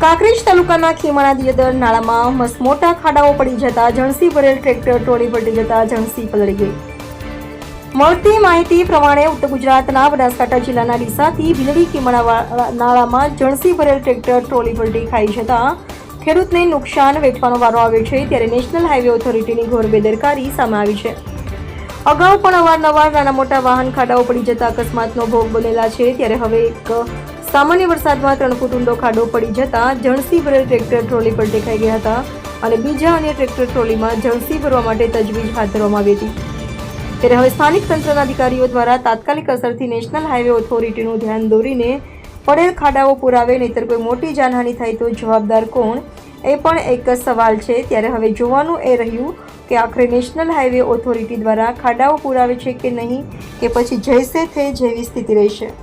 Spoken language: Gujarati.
કાંકરેજ તાલુકાના ખીમણા દિયદર નાળામાં મસમોટા ખાડાઓ પડી જતા જણસી ભરેલ ટ્રેક્ટર ટોળી પલટી જતા જણસી પલળી ગઈ. મળતી માહિતી પ્રમાણે ઉત્તર ગુજરાતના બનાસકાંઠા જિલ્લાના ડીસાથી ભીલડી ખીમણા નાળામાં જણસી ભરેલ ટ્રેક્ટર ટ્રોલી પલટી ખાઈ જતા ખેડૂતને નુકસાન વેઠવાનો વારો આવ્યો છે ત્યારે નેશનલ હાઈવે ઓથોરિટીની ઘોર બેદરકારી સામે આવી છે. અગાઉ પણ અવારનવાર નાના મોટા વાહન ખાડાઓ પડી જતા અકસ્માતનો ભોગ બનેલા છે, ત્યારે હવે એક સામાન્ય વરસાદમાં ત્રણ ફૂટ ઊંડો ખાડો પડી જતા જણસી ભરેલ ટ્રેક્ટર ટ્રોલી પર દેખાઈ ગયા હતા અને બીજા અન્ય ટ્રેક્ટર ટ્રોલીમાં જણસી ભરવા માટે તજવીજ હાથ ધરવામાં આવી હતી. ત્યારે હવે સ્થાનિક તંત્રના અધિકારીઓ દ્વારા તાત્કાલિક અસરથી નેશનલ હાઈવે ઓથોરિટીનું ધ્યાન દોરીને પડેલ ખાડાઓ પુરાવે, નહીતર કોઈ મોટી જાનહાનિ થાય તો જવાબદાર કોણ? એ પણ એક સવાલ છે. ત્યારે હવે જોવાનું એ રહ્યું કે આખરે નેશનલ હાઈવે ઓથોરિટી દ્વારા ખાડાઓ પુરાવે છે કે નહીં? કે પછી જૈસે થે જેવી સ્થિતિ રહેશે?